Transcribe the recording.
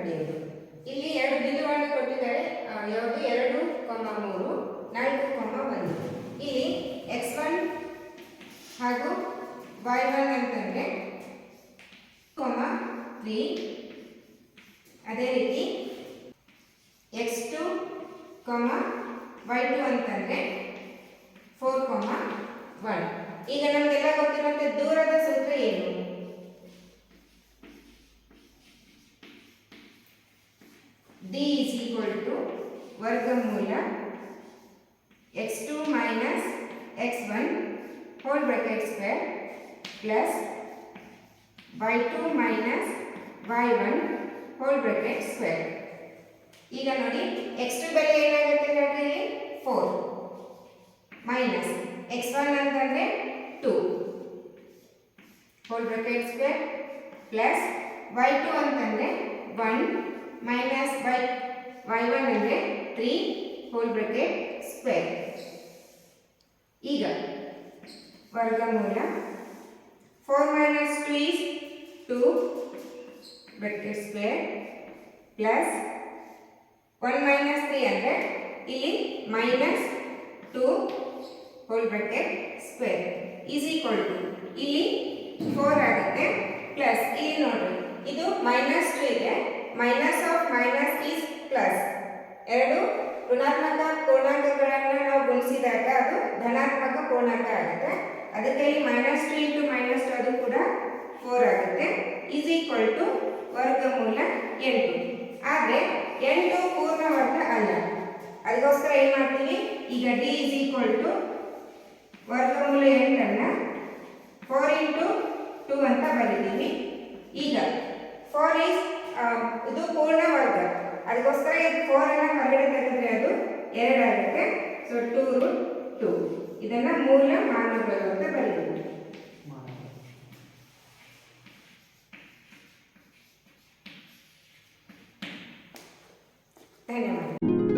ಕಂಡುಹಿಡಿಯೋದು ಇಲ್ಲಿ ಎರಡು ಬಿಂದುಗಳನ್ನು ಕೊಟ್ಟಿದ್ದಾರೆ. ಯಾವುದು? ಎರಡು ಕೊಮ್ಮ ಮೂರು, ನಾಲ್ಕು ಕೊಮ್ಮ ಒಂದು. ಇಲ್ಲಿ ಎಕ್ಸ್ ಒನ್ ಹಾಗೂ ವೈ ಒನ್ ಅಂತಂದರೆ ಕೊಮ್ಮ ತ್ರೀ ಅದೇ ರೀತಿ X two comma Y two ಅಂತಂದರೆ ಫೋರ್ ಕೊಮ್ಮ ಒನ್ ಈಗ ನಮಗೆಲ್ಲ ಗೊತ್ತಿರುವಂತೆ ದೂರದ ಡಿ ಇಸ್ ಈಕ್ವಲ್ ಟು ವರ್ಗಮೂಲ X two minus X one whole bracket square plus Y two minus Y one whole bracket square ಈಗ ನೋಡಿ ಎಕ್ಸ್ ಟು ಬೆಲೆ ಏನಾಗುತ್ತೆ ಇಲ್ಲಿ? ಫೋರ್ ಮೈನಸ್ ಎಕ್ಸ್ ಒನ್ ಅಂತಂದರೆ two whole bracket square plus Y two ಅಂತಂದರೆ one minus Y Y one ಅಂದರೆ three whole bracket square ಈಗ ವರ್ಗಮೂಲ four minus two is two bracket square plus one minus three ಅಂದರೆ ಇಲ್ಲಿ minus two whole bracket square is equal to ಇಲ್ಲಿ four ಆಗುತ್ತೆ plus ಇಲ್ಲಿ ನೋಡ್ರಿ, ಇದು ಮೈನಸ್ ಟು ಇದೆ. Minus of minus is plus ಎರಡು ಋಣಾತ್ಮಕ ಪೂರ್ಣಾಂಕಗಳನ್ನು ನಾವು ಗುಣಿಸಿದಾಗ ಅದು ಧನಾತ್ಮಕ ಪೂರ್ಣಾಂಕ ಆಗುತ್ತೆ. ಅದಕ್ಕೆ ಇಲ್ಲಿ minus two into minus two ಅದು ಕೂಡ ಫೋರ್ ಆಗುತ್ತೆ. ಈಸ್ ಈಕ್ವಲ್ ಟು ವರ್ಗಮೂಲ ಎಂಟು. ಆದರೆ ಎಂಟು ಪೂರ್ಣ ವರ್ಗ ಅಲ್ಲ. ಅದಕ್ಕೋಸ್ಕರ ಏನು ಮಾಡ್ತೀವಿ? ಈಗ ಡಿ ಈಸ್ ಈಕ್ವಲ್ ಟು ವರ್ಗಮೂಲ ಎಂಟನ್ನು ಫೋರ್ ಇಂಟು ಟು ಅಂತ ಬರೀತೀವಿ ಈಗ ಫೋರ್ ಈಸ್ ಇದು ಪೂರ್ಣ ವರ್ಗ ಅದಕ್ಕೋಸ್ಕರ ಇದು ಫೋರನ್ನು ಹೊರಗಡೆ ತೆಗೆದ್ರೆ ಅದು ಎರಡಾಗುತ್ತೆ. ಸೊ ಟೂ ರೂಟ್ ಟು ಇದನ್ನ ಮೂಲ ಮಾನಗಳು ಅಂತ ಬರೀತೀವಿ ಧನ್ಯವಾದ.